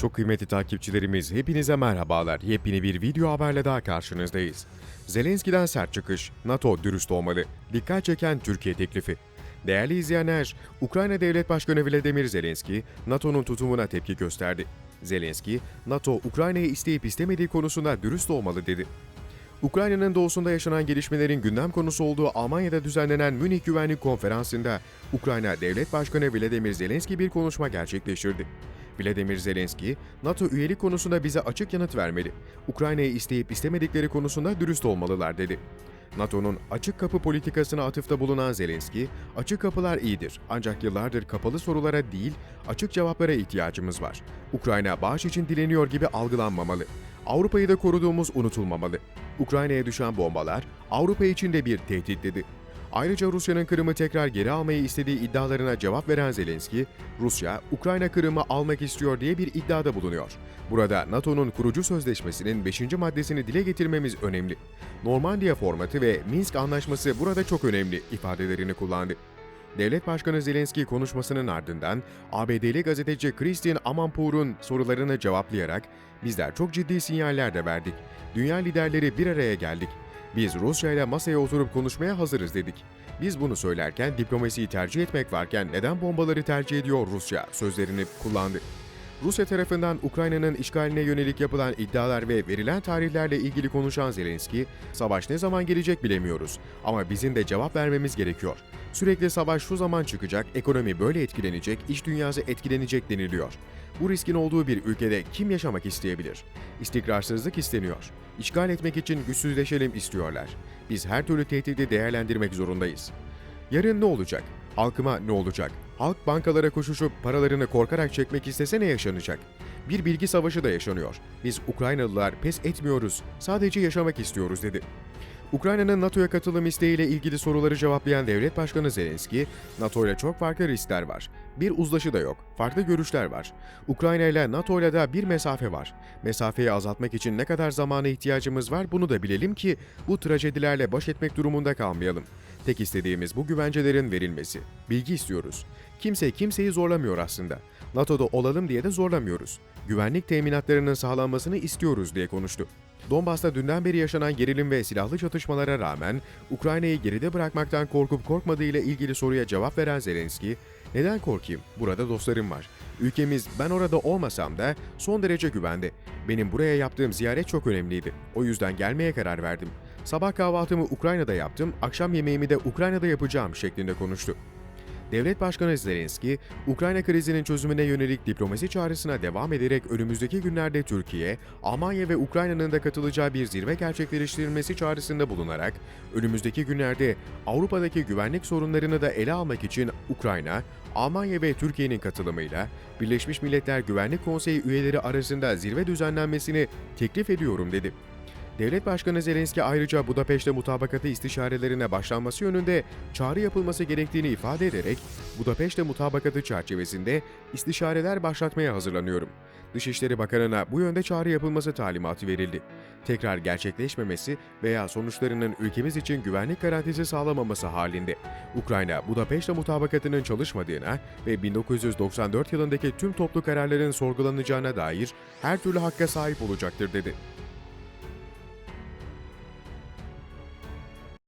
Çok kıymetli takipçilerimiz hepinize merhabalar. Yepyeni bir video haberle daha karşınızdayız. Zelenski'den sert çıkış, NATO dürüst olmalı, dikkat çeken Türkiye teklifi. Değerli izleyenler, Ukrayna Devlet Başkanı Vladimir Zelenski, NATO'nun tutumuna tepki gösterdi. Zelenski, NATO Ukrayna'yı isteyip istemediği konusunda dürüst olmalı dedi. Ukrayna'nın doğusunda yaşanan gelişmelerin gündem konusu olduğu Almanya'da düzenlenen Münih Güvenlik Konferansı'nda Ukrayna Devlet Başkanı Vladimir Zelenski bir konuşma gerçekleştirdi. Vladimir Zelenski, NATO üyelik konusunda bize açık yanıt vermeli. Ukrayna'yı isteyip istemedikleri konusunda dürüst olmalılar dedi. NATO'nun açık kapı politikasına atıfta bulunan Zelenski, açık kapılar iyidir ancak yıllardır kapalı sorulara değil, açık cevaplara ihtiyacımız var. Ukrayna bağış için dileniyor gibi algılanmamalı. Avrupa'yı da koruduğumuz unutulmamalı. Ukrayna'ya düşen bombalar Avrupa için de bir tehdit dedi. Ayrıca Rusya'nın Kırım'ı tekrar geri almayı istediği iddialarına cevap veren Zelenski, Rusya, Ukrayna Kırım'ı almak istiyor diye bir iddiada bulunuyor. Burada NATO'nun kurucu sözleşmesinin 5. maddesini dile getirmemiz önemli. Normandiya formatı ve Minsk anlaşması burada çok önemli ifadelerini kullandı. Devlet Başkanı Zelenski konuşmasının ardından ABD'li gazeteci Christian Amanpour'un sorularını cevaplayarak bizler çok ciddi sinyaller de verdik. Dünya liderleri bir araya geldik. Biz Rusya ile masaya oturup konuşmaya hazırız dedik. Biz bunu söylerken diplomasiyi tercih etmek varken neden bombaları tercih ediyor Rusya sözlerini kullandı. Rusya tarafından Ukrayna'nın işgaline yönelik yapılan iddialar ve verilen tarihlerle ilgili konuşan Zelenski, savaş ne zaman gelecek bilemiyoruz ama bizim de cevap vermemiz gerekiyor. Sürekli savaş şu zaman çıkacak, ekonomi böyle etkilenecek, iş dünyası etkilenecek deniliyor. Bu riskin olduğu bir ülkede kim yaşamak isteyebilir? İstikrarsızlık isteniyor. İşgal etmek için güçsüzleşelim istiyorlar. Biz her türlü tehdidi değerlendirmek zorundayız. Yarın ne olacak? Halkıma ne olacak? Halk bankalara koşuşup paralarını korkarak çekmek istese ne yaşanacak? Bir bilgi savaşı da yaşanıyor. Biz Ukraynalılar pes etmiyoruz, sadece yaşamak istiyoruz dedi. Ukrayna'nın NATO'ya katılım isteğiyle ilgili soruları cevaplayan Devlet Başkanı Zelenski, NATO ile çok farklı riskler var. Bir uzlaşı da yok, farklı görüşler var. Ukrayna ile NATO ile de bir mesafe var. Mesafeyi azaltmak için ne kadar zamana ihtiyacımız var bunu da bilelim ki bu trajedilerle baş etmek durumunda kalmayalım. Tek istediğimiz bu güvencelerin verilmesi. Bilgi istiyoruz. Kimse kimseyi zorlamıyor aslında. NATO'da olalım diye de zorlamıyoruz. Güvenlik teminatlarının sağlanmasını istiyoruz diye konuştu. Donbas'ta dünden beri yaşanan gerilim ve silahlı çatışmalara rağmen Ukrayna'yı geride bırakmaktan korkup korkmadığıyla ilgili soruya cevap veren Zelenski, "Neden korkayım? Burada dostlarım var. Ülkemiz ben orada olmasam da son derece güvende. Benim buraya yaptığım ziyaret çok önemliydi. O yüzden gelmeye karar verdim. Sabah kahvaltımı Ukrayna'da yaptım, akşam yemeğimi de Ukrayna'da yapacağım." şeklinde konuştu. Devlet Başkanı Zelenski, Ukrayna krizinin çözümüne yönelik diplomasi çağrısına devam ederek önümüzdeki günlerde Türkiye, Almanya ve Ukrayna'nın da katılacağı bir zirve gerçekleştirilmesi çağrısında bulunarak, önümüzdeki günlerde Avrupa'daki güvenlik sorunlarını da ele almak için Ukrayna, Almanya ve Türkiye'nin katılımıyla Birleşmiş Milletler Güvenlik Konseyi üyeleri arasında zirve düzenlenmesini teklif ediyorum dedi. Devlet Başkanı Zelenski ayrıca Budapeşte mutabakatı istişarelerine başlanması yönünde çağrı yapılması gerektiğini ifade ederek, Budapeşte mutabakatı çerçevesinde istişareler başlatmaya hazırlanıyorum. Dışişleri Bakanı'na bu yönde çağrı yapılması talimatı verildi. Tekrar gerçekleşmemesi veya sonuçlarının ülkemiz için güvenlik garantisi sağlamaması halinde Ukrayna Budapeşte mutabakatının çalışmadığına ve 1994 yılındaki tüm toplu kararların sorgulanacağına dair her türlü hakka sahip olacaktır dedi.